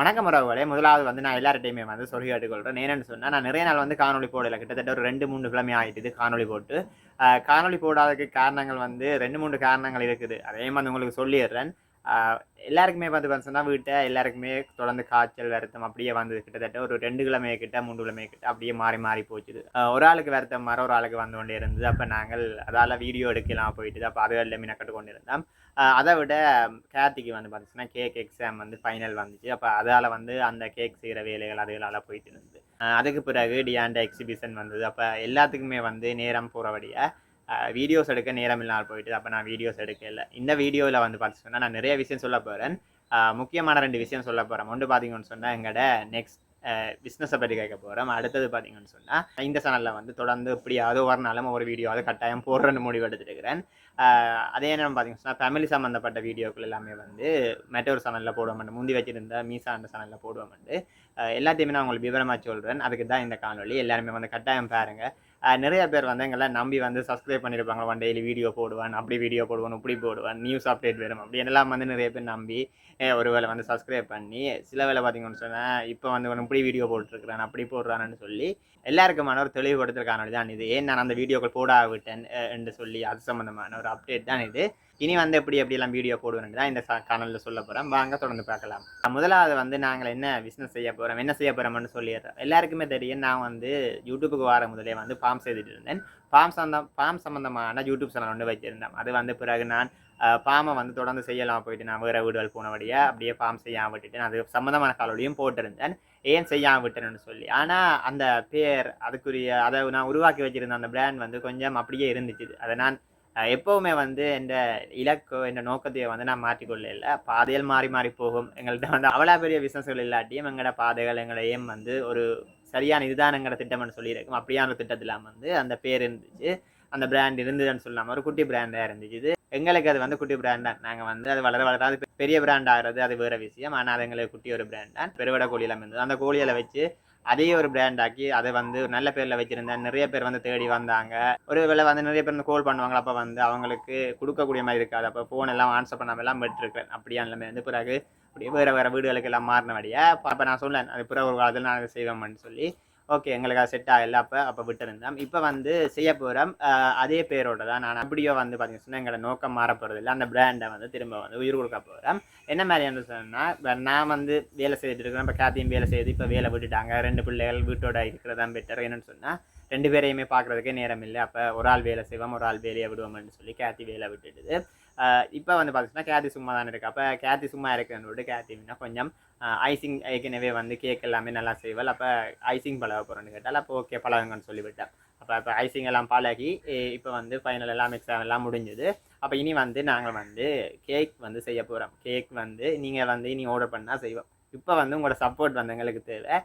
வணக்கம் உறவுகளே. முதலாவது வந்து நான் எல்லார்ட்டையுமே வந்து சொல்லி கேட்டுக்கொள்கிறேன் ஏன்னு சொன்னால் நான் நிறைய நாள் வந்து காணொலி போடலை. கிட்டத்தட்ட ஒரு ரெண்டு மூணு கிழமை ஆகிட்டுது காணொலி போட்டு. காணொலி போடாததுக்கு காரணங்கள் வந்து ரெண்டு மூணு காரணங்கள் இருக்குது. அதையும் வந்து உங்களுக்கு சொல்லிடுறேன். எல்லாருக்குமே வந்து சொன்னால் வீட்டை எல்லாருக்குமே தொடர்ந்து காய்ச்சல் வருத்தம் அப்படியே வந்தது. கிட்டத்தட்ட ஒரு ரெண்டு கிழமை கிட்ட மூன்று கிழமை கிட்ட அப்படியே மாறி மாறி போச்சுது. ஒரு ஆளுக்கு வருத்தம் மர ஒரு ஆளுக்கு வந்து கொண்டே இருந்தது. அப்போ நாங்கள் அதால் வீடியோ எடுக்கலாம் போயிட்டு அப்போ அதுகளில் மினக்கட்டு கொண்டு இருந்தோம். அதை விட கேத்திக்கு வந்து பார்த்துச்சுன்னா கேக் எக்ஸாம் வந்து ஃபைனல் வந்துச்சு. அப்போ அதால் வந்து அந்த கேக் செய்கிற வேலைகள் அதுகளால் போயிட்டு இருந்தது. அதுக்கு பிறகு டியாண்ட எக்ஸிபிஷன் வந்தது. அப்போ எல்லாத்துக்குமே வந்து நேரம் போகிறபடியாக வீடியோஸ் எடுக்க நேரம் இல்லாமல் போயிட்டு அப்போ நான் வீடியோஸ் எடுக்கல. இந்த வீடியோவில் வந்து பார்த்துச்சுன்னா நான் நிறைய விஷயம் சொல்ல போகிறேன் முக்கியமான ரெண்டு விஷயம் சொல்ல போகிறேன் ஒன்று பார்த்தீங்கன்னு சொன்னால் எங்களோட நெக்ஸ்ட் பிஸ்னஸை பற்றி கேட்க போகிறோம் அடுத்தது பார்த்தீங்கன்னு சொன்னால் இந்த சேனலில் வந்து தொடர்ந்து எப்படியாவது ஒரு நாளும் ஒரு வீடியோ அதை கட்டாயம் போடுறேன்னு முடிவு எடுத்துருக்கிறேன் அதே நேரம் பார்த்தீங்கன்னு சொன்னால் ஃபேமிலி சம்மந்தப்பட்ட வீடியோக்கள் எல்லாமே வந்து மெட்டோர் சேனலில் போடுவோம் முந்தி வச்சிருந்த மீசா அந்த சேனலில் போடுவோம் எல்லாத்தையுமே நான் உங்களுக்கு விவரமாக சொல்கிறேன் அதுக்கு தான் இந்த காணொலி எல்லாருமே வந்து கட்டாயம் பாருங்கள் நிறைய பேர் வந்து எங்களை நம்பி வந்து சப்ஸ்கிரைப் பண்ணியிருப்பாங்க ஒன் டெய்லி வீடியோ போடுவான் அப்படி வீடியோ போடுவான் இப்படி போடுவான் நியூஸ் அப்டேட் வரும் அப்படி எல்லாம் வந்து நிறைய பேர் நம்பி ஒரு வேளை வந்து சப்ஸ்கிரைப் பண்ணி சில வேலை பார்த்தீங்கன்னு சொன்னால் இப்போ வந்து ஒன்று இப்படி வீடியோ போட்டுருக்குறான் அப்படி போடுறான்னு சொல்லி எல்லாருக்குமான ஒரு தெளிவுபடுத்துற தான் இது. ஏன் நான் அந்த வீடியோக்கள் போடாவிட்டேன் என்று சொல்லி அது சம்மந்தமான ஒரு அப்டேட் தான் இது. இனி வந்து எப்படி எப்படிலாம் வீடியோ போடுவேன் தான் இந்த காணொலியில் சொல்ல போகிறோம் வாங்க தொடர்ந்து பார்க்கலாம். முதலாவது வந்து நாங்கள் என்ன பிஸ்னஸ் செய்ய போகிறோம் என்ன செய்ய போகிறோம்னு சொல்லிடுறோம் எல்லாருக்குமே தெரியும் நான் வந்து யூடியூப்புக்கு வர முதலே வந்து ஃபார்ம் செய்துட்டு இருந்தேன். ஃபார்ம் சந்தம் ஃபார்ம் சம்மந்தமான யூடியூப் சேனல் ஒன்று வச்சுருந்தேன். அது வந்து பிறகு நான் ஃபார்மை வந்து தொடர்ந்து செய்யலாம் போயிட்டு நான் வேறு வீடுகள் போனபடியாக அப்படியே ஃபார்ம் செய்யாமல் விட்டுட்டு அது சம்மந்தமான காலோடையும் போட்டிருந்தேன். ஏன் செய்யாமல் விட்டேன்னு சொல்லி. ஆனால் அந்த பேர் அதுக்குரிய அதை நான் உருவாக்கி வச்சுருந்த அந்த பிராண்ட் வந்து கொஞ்சம் அப்படியே இருந்துச்சு. அதை நான் எப்போவுமே வந்து இந்த இலக்கோ இந்த நோக்கத்தையோ வந்து நான் மாற்றிக்கொள்ள இல்லை பாதைகள் மாறி மாறி போகும். எங்கள்கிட்ட வந்து அவ்வளோ பெரிய பிஸ்னஸ்கள் இல்லாட்டியும் எங்களோட பாதைகள் எங்களோட ஏம் வந்து ஒரு சரியான இதுதான் எங்களோட திட்டம்னு சொல்லியிருக்கும். அப்படியான ஒரு திட்டத்தில் வந்து அந்த பேர் இருந்துச்சு. அந்த பிராண்ட் இருந்ததுன்னு சொல்லாமல் ஒரு குட்டி பிராண்டாக இருந்துச்சு. இது எங்களுக்கு அது வந்து குட்டி பிராண்ட் தான். நாங்கள் வந்து அது வளர வளர அது பெரிய பிராண்ட் ஆகிறது அது வேறு விஷயம். ஆனால் அது எங்களுக்கு குட்டி ஒரு பிராண்ட் தான். பெருவடை கோழியெல்லாம் இருந்தது. அந்த கோழியில் வச்சு அதே ஒரு பிராண்ட் ஆக்கி அதை வந்து நல்ல பேரில் வச்சுருந்தேன். நிறைய பேர் வந்து தேடி வந்தாங்க. ஒரு வேளை வந்து நிறைய பேர் வந்து கால் பண்ணுவாங்களா அப்போ வந்து அவங்களுக்கு கொடுக்கக்கூடிய மாதிரி இருக்காது. அப்போ ஃபோன் எல்லாம் வாட்ஸ்அப் பண்ணாமல் எல்லாம் விட்டுருக்கேன் அப்படியா நிலைமை வந்து பிறகு அப்படியே வேறு வேறு வீடுகளுக்கு எல்லாம் மாறினபடியா அப்போ நான் சொன்னேன் அது பிறகு ஒரு காலத்தில் நான் அதை செய்வேன் சொல்லி. ஓகே எங்களுக்கு அது செட் ஆகல. அப்போ அப்போ விட்டுருந்தேன் இப்போ வந்து செய்ய போகிறோம் அதே பேரோட தான் நான் அப்படியோ வந்து பார்த்தீங்கன்னா சொன்னால் எங்களோட நோக்கம் மாற போகிறது இல்லை. அந்த பிராண்டை வந்து திரும்ப வந்து உயிர் கொடுக்க போகிறேன் என்ன மாதிரி என்ன சொன்னால் நான் வந்து வேலை செய்துட்டு இருக்கிறேன். இப்போ காத்தியும் வேலை செய்து இப்போ வேலை விட்டுட்டாங்க. ரெண்டு பிள்ளைகள் வீட்டோட இருக்கிறதான் பெட்டர் என்னென்னு சொன்னால் ரெண்டு பேரையுமே பார்க்குறதுக்கே நேரம் இல்லை. அப்போ ஒரு ஆள் வேலை செய்வோம் ஒரு ஆள் வேலையை விடுவோம்னு சொல்லி கேத்தி வேலை விட்டுடுது. இப்போ வந்து பார்த்தீங்கன்னா கேத்தி சும்மா தானே இருக்குது அப்போ கேத்தி சும்மா இருக்குன்னு விட்டு கொஞ்சம் ஐசிங் ஏற்கனவே வந்து கேக் எல்லாமே நல்லா செய்வாள். அப்போ ஐசிங் பழக போகிறோன்னு கேட்டால் அப்போ ஓகே பழகுங்கன்னு சொல்லிவிட்டேன் அப்போ இப்போ ஐசிங் எல்லாம் பழகி இப்போ வந்து ஃபைனல் எல்லாம் எக்ஸாம் எல்லாம் முடிஞ்சது. அப்போ இனி வந்து நாங்கள் வந்து கேக் வந்து செய்ய போகிறோம் கேக் வந்து நீங்கள் வந்து இனி ஆர்டர் பண்ணால் செய்வோம். இப்போ வந்து உங்களோட சப்போர்ட் வந்து எங்களுக்கு தேவை.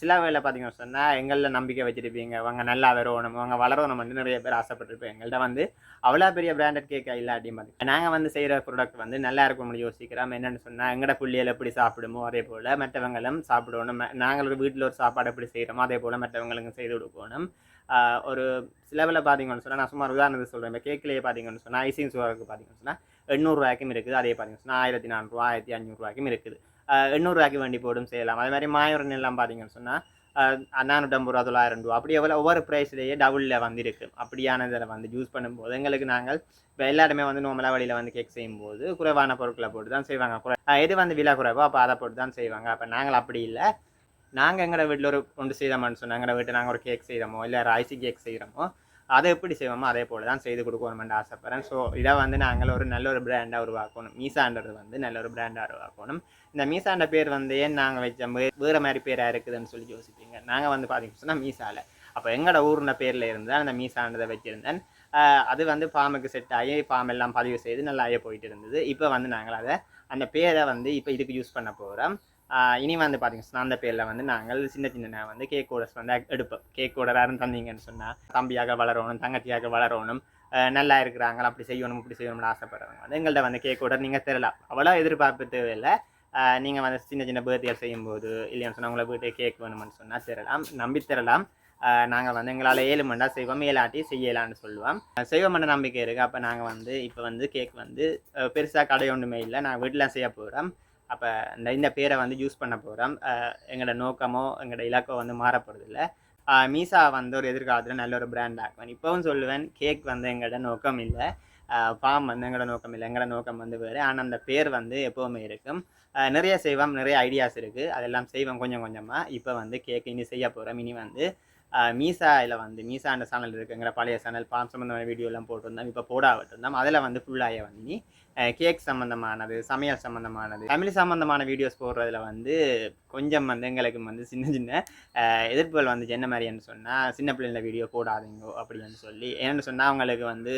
சில வேலை பார்த்தீங்கன்னு சொன்னால் எங்களில் நம்பிக்கை வச்சுருப்பீங்க. அவங்க நல்லா வரணும் அவங்க வளரணும்னு நிறைய பேர் ஆசைப்பட்டிருப்பேன் எங்கள்கிட்ட வந்து அவ்வளோ பெரிய பிராண்டட் கேக் இல்லாட்டியும் பார்த்து நாங்கள் வந்து செய்கிற ப்ராடக்ட் வந்து நல்லா இருக்கும்னு யோசிக்கிறோம். என்னென்னு சொன்னால் எங்களோட புள்ளியில் எப்படி சாப்பிடுமோ அதே போல் மற்றவங்களும் சாப்பிடணும். நாங்கள் ஒரு வீட்டில் ஒரு சாப்பாடு எப்படி செய்கிறோமோ அதே போல் மற்றவங்களுக்கும் செய்து கொடுக்கணும். ஒரு சில வேலை பார்த்தீங்கன்னு சொன்னால் நான் சும்மா உதாரணத்துக்கு சொல்கிறேன் இப்போ கேக்கிலேயே பார்த்தீங்கன்னு சொன்னால் ஐசிங் சுகருக்கு பார்த்தீங்கன்னு சொன்னால் எண்ணூறுரூவாய்க்கும் இருக்குது. அதே பார்த்தீங்கன்னு சொன்னால் ஆயிரத்தி நானூறுரூவா ஆயிரத்தி அஞ்சூறுரூவாய்க்கும் இருக்குது. எண்ணூறுரூவாய்க்கு வேண்டி போடும் செய்யலாம் அதே மாதிரி மாயூரன் எல்லாம் பார்த்தீங்கன்னு சொன்னால் நானூற்றம்பது ரூபா தொள்ளாயிரம் ரூபா அப்படி எவ்வளோ ஒவ்வொரு ப்ரைஸ்லேயே டபுளில் வந்திருக்கு அப்படியான இதில் வந்து யூஸ் பண்ணும்போது எங்களுக்கு நாங்கள் இப்போ எல்லாருமே வந்து நோமலா வழியில் வந்து கேக் செய்யும்போது குறைவான பொருட்களை போட்டு தான் செய்வாங்க குறை எது வந்து விலை குறைவோ அப்போ அதை போட்டு தான் செய்வாங்க அப்போ நாங்கள் அப்படி இல்லை நாங்கள் எங்களோட வீட்டில் ஒரு ஒன்று செய்தோம்னு சொன்னால் எங்களோட வீட்டில் நாங்கள் ஒரு கேக் செய்கிறோமோ இல்லை ஐசி கேக் செய்கிறோமோ அதை எப்படி செய்வோமோ அதே போல் தான் செய்து கொடுக்கணுமென்று ஆசைப்பட்றேன். ஸோ இதை வந்து நாங்கள் ஒரு நல்ல ஒரு பிராண்டாக உருவாக்கணும். மீசான்றது வந்து நல்ல ஒரு பிராண்டாக உருவாக்கணும். இந்த மீசாண்ட பேர் வந்து ஏன் நாங்கள் வச்ச வேறு மாதிரி பேராக இருக்குதுன்னு சொல்லி யோசிப்பீங்க. நாங்கள் வந்து பார்த்தீங்கன்னு சொன்னால் மீசால. அப்போ எங்களோட ஊர்ன பேரில் இருந்தால் அந்த மீசாண்டதை வச்சுருந்தேன். அது வந்து ஃபார்முக்கு செட் ஆகி ஃபார்ம் எல்லாம் பதிவு செய்து நல்லாயே போயிட்டு இருந்தது. இப்போ வந்து நாங்கள் அதை அந்த பேரை வந்து இப்போ இதுக்கு யூஸ் பண்ண போகிறோம் இனி வந்து பார்த்தீங்கன்னா அந்த பேரில் வந்து நாங்கள் சின்ன சின்ன வந்து கேக் ஓடர்ஸ் வந்து எடுப்போம். கேக் ஓடர் யாரும் தந்தீங்கன்னு சொன்னால் தம்பியாக வளரணும் தங்கச்சியாக வளரணும் நல்லா இருக்கிறாங்க அப்படி செய்யணும் இப்படி செய்யணும்னு ஆசைப்படுறவங்க வந்து எங்கள்கிட்ட வந்து கேக் ஓடர் நீங்கள் தரலாம். அவ்வளோ எதிர்பார்ப்பு தேவையில்லை. நீங்கள் வந்து சின்ன சின்ன பர்த்டேல் செய்யும்போது இல்லைன்னு சொன்னால் உங்களை வீட்டு கேக் வேணும்னு சொன்னால் தரலாம் நம்பி தரலாம். நாங்கள் வந்து எங்களால் ஏழு மண்டா செய்வோம் ஏழாட்டி செய்யலான்னு சொல்லுவோம். செய்வோம்ன்ற நம்பிக்கை இருக்குது அப்போ நாங்கள் வந்து இப்போ வந்து கேக் வந்து பெருசாக கடை ஒன்றுமே இல்லை. நாங்கள் வீட்டில் செய்ய போகிறோம் அப்போ இந்த இந்த பேரை வந்து யூஸ் பண்ண போகிறோம் எங்களோட நோக்கமோ எங்களோட இலக்கோ வந்து மாறப்படுறதில்ல மீசா வந்து ஒரு எதிர்காலத்தில் நல்ல ஒரு பிராண்ட் ஆக்குவேன். இப்போவும் சொல்லுவேன் கேக் வந்து எங்களோட நோக்கம் இல்லை. ஃபார்ம் வந்து எங்களோட நோக்கம் இல்லை. எங்களோட நோக்கம் வந்து வேறு. ஆனால் அந்த பேர் வந்து எப்போவுமே இருக்கும். நிறைய செய்வோம் நிறைய ஐடியாஸ் இருக்குது அதெல்லாம் செய்வோம் கொஞ்சம் கொஞ்சமாக இப்போ வந்து கேக் இனி செய்ய போகிறோம் இனி வந்து மீசாவில் வந்து மீசா அந்த சேனல் இருக்குங்கிற பழைய சேனல் பாம் சம்மந்தமான வீடியோலாம் போட்டிருந்தோம் இப்போ போடாவிட்டிருந்தோம் அதில் வந்து ஃபுல்லாக வந்து கேக் சம்மந்தமானது சமையல் சம்மந்தமானது தமிழ் சம்மந்தமான வீடியோஸ் போடுறதுல வந்து கொஞ்சம் வந்து எங்களுக்கு வந்து சின்ன சின்ன எதிர்ப்புகள் வந்து என்ன மாதிரின்னு சொன்னால் சின்ன பிள்ளைங்கள வீடியோ போடாதீங்க அப்படின்னு சொல்லி. ஏன்னு சொன்னால் அவங்களுக்கு வந்து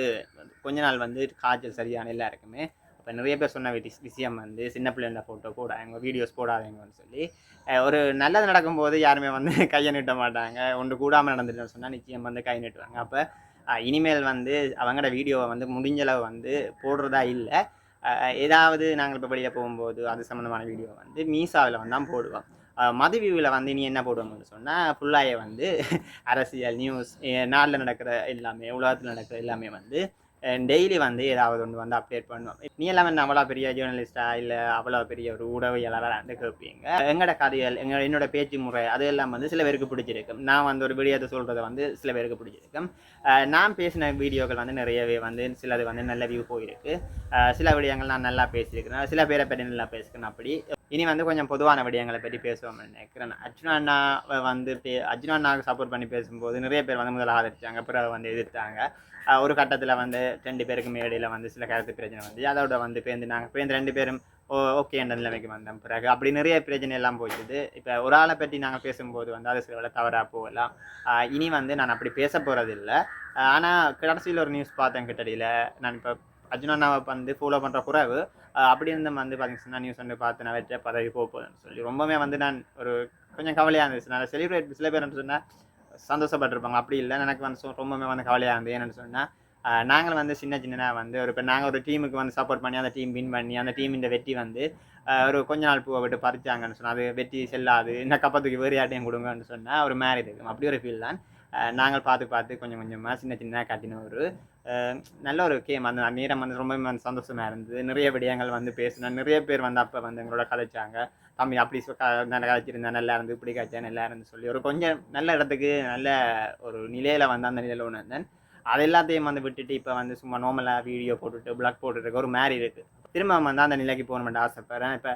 கொஞ்ச நாள் வந்து காய்ச்சல் சரியான எல்லாருக்குமே அப்போ நிறைய பேர் சொன்ன விஷயம் வந்து சின்ன பிள்ளைங்கள ஃபோட்டோ போடாதீங்க வீடியோஸ் போடாதீங்கன்னு சொல்லி. ஒரு நல்லது நடக்கும்போது யாருமே வந்து கையை நீட்ட மாட்டாங்க. ஒன்று கூடாமல் நடந்துட்டுன்னு சொன்னால் நிச்சயம் வந்து கை நீட்டுவாங்க. அப்போ இனிமேல் வந்து அவங்களோட வீடியோவை வந்து முடிஞ்சளவு வந்து போடுறதா இல்லை. ஏதாவது நாங்கள் இப்போ வெளியில் போகும்போது அது சம்மந்தமான வீடியோ வந்து மீசாவில் வந்து தான் போடுவோம். மதுவியூவில் வந்து நீ என்ன போடுவோம்னு சொன்னால் ஃபுல்லாகவே வந்து அரசியல் நியூஸ் நாட்டில் நடக்கிற எல்லாமே உலகத்தில் நடக்கிற எல்லாமே வந்து டெய்லி வந்து ஏதாவது ஒன்று வந்து அப்டேட் பண்ணுவோம் நீ எல்லாம் வந்து அவ்வளோ பெரிய ஜேர்னலிஸ்டா இல்லை அவ்வளோ பெரிய ஒரு ஊடகவியலாளராக கேட்பீங்க எங்களோட கதைகள் எங்களோட என்னோட பேச்சு முறை அது எல்லாம் வந்து சில பேருக்கு பிடிச்சிருக்கும். நான் வந்து ஒரு வீடியோத்தை சொல்கிறத வந்து சில பேருக்கு பிடிச்சிருக்கும். நான் பேசின வீடியோக்கள் வந்து நிறையவே வந்து சிலது வந்து நல்ல வியூ போயிருக்கு. சில விடயங்கள் நான் நல்லா பேசியிருக்கிறேன். சில பேரை பற்றி நல்லா பேசுகிறேன் அப்படி இனி வந்து கொஞ்சம் பொதுவான விடயங்களை பற்றி பேசுவோம்னு நினைக்கிறேன். அர்ஜுனா அண்ணா வந்து பே அர்ஜுனா அண்ணாவுக்கு சப்போர்ட் பண்ணி பேசும்போது நிறைய பேர் வந்து முதல்ல ஆதரிச்சாங்க பிறகு வந்து எதிர்த்தாங்க. ஒரு கட்டத்தில் வந்து ரெண்டு பேருக்கு மேடையில் வந்து சில கருத்து பிரச்சனை வந்து அதோட வந்து பேருந்து நாங்கள் பேருந்து ரெண்டு பேரும் ஓ ஓகே என்ற நிலைமைக்கு வந்தோம். பிறகு அப்படி நிறைய பிரச்சனை எல்லாம் போயிடுது இப்போ ஒரு ஆளை பற்றி நாங்கள் பேசும்போது வந்து அது சில வேளை தவறாக போகலாம். இனி வந்து நான் அப்படி பேச போகிறதில்ல ஆனால் கடைசியில் ஒரு நியூஸ் பார்த்தேன் கிட்டடியில் நான் இப்போ அர்ஜுனா வந்து ஃபாலோ பண்ணுற குறைவு அப்படி இருந்தும் வந்து பார்த்தீங்கன்னா நியூஸ் வந்து பார்த்து நான் வெற்ற பதவி போக போகுதுன்னு சொல்லி ரொம்பவே வந்து நான் ஒரு கொஞ்சம் கவலையாக இருந்துச்சு. நான் செலிப்ரேட் சில பேர் சொன்னால் சந்தோஷப்பட்டிருப்பாங்க. அப்படி இல்லை எனக்கு வந்து ரொம்பவே வந்து கவலையாக இருந்தது. என்னென்னு சொன்னால் நாங்கள் வந்து சின்ன சின்னதாக வந்து ஒரு இப்போ நாங்கள் ஒரு டீமுக்கு வந்து சப்போர்ட் பண்ணி அந்த டீம் வின் பண்ணி அந்த டீமின் வெற்றி வந்து ஒரு கொஞ்ச நாள் பூவை விட்டு பறிச்சாங்கன்னு சொன்னால் அது வெற்றி செல்லாது இந்த கப்பத்துக்கு வேறு யார்ட்டையும் கொடுங்கன்னு சொன்னால் ஒரு மேரி இருக்கும் அப்படி ஒரு ஃபீல் தான். நாங்கள் பார்த்து பார்த்து கொஞ்சம் கொஞ்சமாக சின்ன சின்ன காட்டின ஒரு நல்ல ஒரு கேம் அந்த நேரம் வந்து ரொம்ப சந்தோஷமாக இருந்தது. நிறைய விடயங்கள் வந்து பேசினேன் நிறைய பேர் வந்து அப்போ வந்து எங்களோட கதைச்சாங்க. தம்பி அப்படி நல்லா கதைச்சிருந்தேன் நல்லா இருந்து இப்படி கதைச்சா நல்லா இருந்து சொல்லி ஒரு கொஞ்சம் நல்ல இடத்துக்கு நல்ல ஒரு நிலையில் வந்து அந்த நிலையில் ஒன்று இருந்தேன் அது எல்லாத்தையும் வந்து விட்டுட்டு இப்போ வந்து சும்மா நார்மலாக வீடியோ போட்டுட்டு பிளாக் போட்டுட்டு ஒரு மாதிரி இருக்குது திரும்ப வந்து அந்த நிலைக்கு போகணுமென்று ஆசைப்படுறேன். இப்போ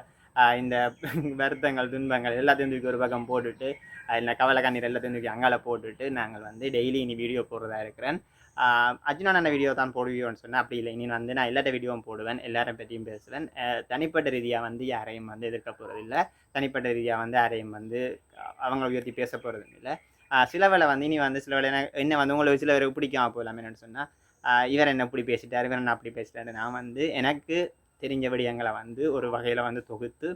இந்த வருத்தங்கள் துன்பங்கள் எல்லாத்தையும் தூக்கி ஒரு பக்கம் போட்டுட்டு அதில் இந்த கவலை கண்ணீர் எல்லாத்தையும் அங்கால போட்டுட்டு நாங்கள் வந்து டெய்லி இனி வீடியோ போடுறதா இருக்கிறேன். ஆஹ் அர்ஜுனா நான் வீடியோ தான் போடுவியோன்னு சொன்னேன் அப்படி இல்லை. இனி வந்து நான் எல்லாத்த வீடியோவும் போடுவேன். எல்லாரும் பற்றியும் பேசுவேன். தனிப்பட்ட ரீதியாக வந்து யாரையும் வந்து எதிர்க்க போகிறது இல்லை தனிப்பட்ட ரீதியாக வந்து யாரையும் வந்து அவங்களை உயர்த்தி பேச போகிறது இல்லை சில வேலை வந்து இனி வந்து சில வேலை என்ன- என்ன வந்து உங்களுக்கு சில பேருக்கு பிடிக்காம போகலாமே என்னென்னு சொன்னால் இவர் என்ன இப்படி பேசிட்டார் இவர் என்ன அப்படி பேசிட்டாரு. நான் வந்து எனக்கு தெரிஞ்ச விடயங்களை வந்து ஒரு வகையில் வந்து தொகுத்து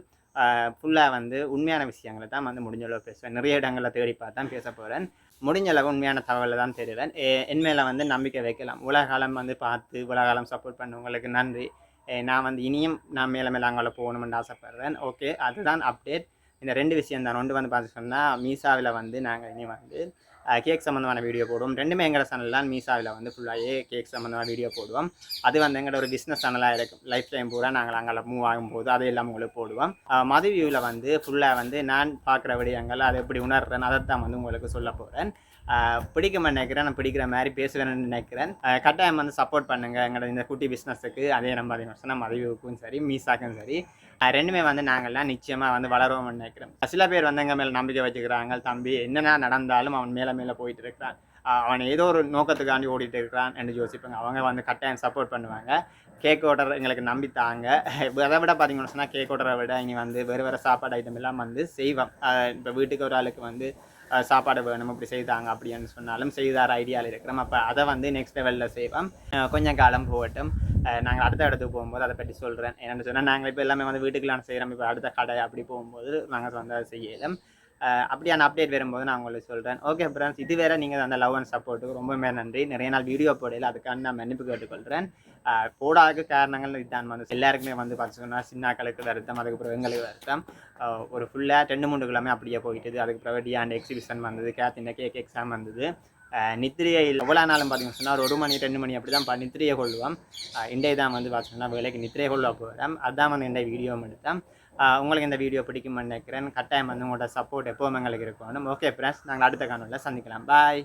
ஃபுல்லாக வந்து உண்மையான விஷயங்களை தான் வந்து முடிஞ்சளவு பேசுவேன். நிறைய இடங்களில் தேடி தான் பேச போகிறேன் முடிஞ்சளவு உண்மையான தகவலை தான் தேடுவேன். என் மேலே வந்து நம்பிக்கை வைக்கலாம். உலகாலம் வந்து பார்த்து உலகாலம் சப்போர்ட் பண்ணவங்களுக்கு நன்றி. நான் வந்து இனியும் நான் மேலே மேலே அங்கே போகணும்னு ஆசைப்பட்றேன். ஓகே அதுதான் அப்டேட் இந்த ரெண்டு விஷயம் தான். ஒன்று வந்து பார்த்து சொன்னால் மீசாவில் வந்து நாங்கள் இனி வந்து கேக் சம்மந்தமான வீடியோ போடுவோம். ரெண்டுமே எங்களோட சேனல் தான். மீசாவில் வந்து ஃபுல்லாகவே கேக் சம்மந்தமான வீடியோ போடுவோம். அது வந்து எங்களோட ஒரு பிஸ்னஸ் சேனலாக இருக்கும் லைஃப் டைம் பூரா நாங்கள் அங்கே மூவ் ஆகும்போது அதையெல்லாம் உங்களுக்கு போடுவோம். மது வியூவில் வந்து ஃபுல்லாக வந்து நான் பார்க்குற விடயங்கள் அதை எப்படி உணர்றேன் தான் வந்து உங்களுக்கு சொல்ல போகிறேன் பிடிக்க நினைக்கிறேன். நான் பிடிக்கிற மாதிரி பேசுவேன்னு நினைக்கிறேன். கட்டாயம் வந்து சப்போர்ட் பண்ணுங்கள் எங்களோட இந்த குட்டி பிஸ்னஸுக்கு அதே நம்ம அதே சொன்னால் மதுவியூக்கும் சரி மீசாக்கும் சரி. ரெண்டுமே வந்து நாங்கள்லாம் நிச்சயமாக வந்து வளருவோம்னு நினைக்கிறோம். சில பேர் வந்து எங்கள் மேலே நம்பிக்கை வச்சுக்கிறாங்க தம்பி என்னென்ன நடந்தாலும் அவன் மேலே மேலே போயிட்டு இருக்கிறான். அவன் ஏதோ ஒரு நோக்கத்துக்காண்டி ஓடிட்டு இருக்கிறான் என்று யோசிப்பாங்க. அவங்க வந்து கட்டாயம் சப்போர்ட் பண்ணுவாங்க. கேக் ஓட்டர் எங்களுக்கு நம்பித்தாங்க அதை விட பார்த்தீங்கன்னு சொன்னால் கேக் ஓட்டரை விட இனி வந்து வேறு வேறு சாப்பாடு ஐட்டம் எல்லாம் வந்து செய்வோம். இப்போ வீட்டுக்கு ஒரு ஆளுக்கு வந்து சாப்பாடு வேணும் இப்படி செய்தாங்க அப்படின்னு சொன்னாலும் செய்தார் ஐடியாவில் இருக்கிறோம். அப்போ அதை வந்து நெக்ஸ்ட் லெவலில் செய்வோம். கொஞ்சம் காலம் போகட்டும். நாங்கள் அடுத்த இடத்துக்கு போகும்போது அதை பற்றி சொல்கிறேன் என்னென்னு சொன்னால் நாங்கள் இப்போ எல்லாமே வந்து வீட்டுக்குலாம் செய்கிறோம் இப்போ அடுத்த கடை அப்படி போகும்போது நாங்கள் வந்து அதை செய்யலாம் அப்படியான அப்டேட் வரும்போது நான் உங்களுக்கு சொல்கிறேன் ஓகே ஃப்ரெண்ட்ஸ் இது வேற நீங்கள் அந்த லவ் அண்ட் சப்போர்ட்டுக்கு ரொம்பவே நன்றி. நிறைய நாள் வீடியோ போடையில் அதுக்கான நான் மன்னிப்பு கேட்டுக்கொள்கிறேன் போடாத காரணங்கள் இதுதான். வந்து எல்லாருக்குமே வந்து பார்த்தீங்கன்னா சின்னாக்களுக்கு வருத்தம் அதுக்கப்புறம் எங்களுக்கு வருத்தம். ஒரு ஃபுல்லாக ரெண்டு மூணு கிழமை அப்படியே போயிட்டுது. அதுக்கப்புறம் டியாண்ட் எக்ஸிபிஷன் வந்தது கேத்தின கேக் எக்ஸாம் வந்தது. நித்திரையை எவ்வளோ நாளும் பார்த்தீங்கன்னு சொன்னால் ஒரு ஒரு மணி ரெண்டு மணி அப்படி தான் நித்திரையை கொள்வோம் அஹ் இன்றைய தான் வந்து பார்த்தீங்கன்னா வேலைக்கு நித்திரையை கொள்ள போகிறோம் அதான் வந்து இந்த வீடியோ எடுத்தேன் உங்களுக்கு இந்த வீடியோ பிடிக்கும்னு நினைக்கிறேன். கட்டாயம் வந்து உங்களோட சப்போர்ட் எப்போவும் எங்களுக்கு இருக்கணும். ஓகே ஃப்ரெண்ட்ஸ் நாங்கள் அடுத்த காணொலியில் சந்திக்கலாம். பாய்